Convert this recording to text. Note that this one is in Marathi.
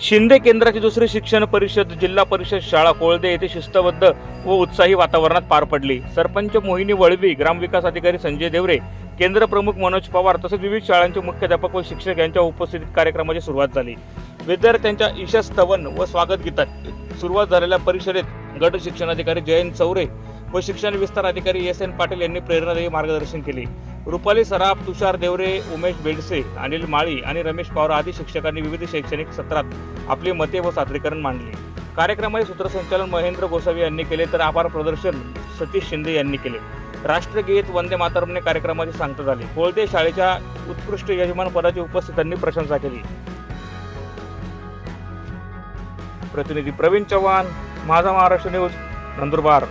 शिंदे केंद्राची दुसरी शिक्षण परिषद जिल्हा परिषद शाळा कोळदे येथे शिस्तबद्ध व उत्साही वातावरणात पार पडली. सरपंच मोहिनी वळवी ग्रामविकास अधिकारी संजय देवरे केंद्र प्रमुख मनोज पवार तसेच विविध शाळांचे मुख्याध्यापक व शिक्षक यांच्या उपस्थितीत कार्यक्रमाची सुरुवात झाली. विद्यार्थ्यांच्या ईशास्तवन व स्वागत गीतात सुरुवात झालेल्या परिषदेत गट शिक्षणाधिकारी जयंत चौरे व शिक्षण विस्तार अधिकारी एस एन पाटील यांनी प्रेरणादायी मार्गदर्शन केले. रुपाली सराफ तुषार देवरे उमेश बेडसे अनिल माळी आणि रमेश पवार आदी शिक्षकांनी विविध शैक्षणिक सत्रात आपली मते व सादरीकरण मांडले. कार्यक्रमाचे सूत्रसंचालन महेंद्र गोसावी यांनी केले तर आभार प्रदर्शन सतीश शिंदे यांनी केले. राष्ट्रगीत वंदे मातरमने कार्यक्रमाची सांगता झाली. कोळदे शाळेच्या उत्कृष्ट यजमान पदाची उपस्थितांनी प्रशंसा केली. प्रतिनिधी प्रवीण चव्हाण माझा महाराष्ट्र न्यूज नंदुरबार.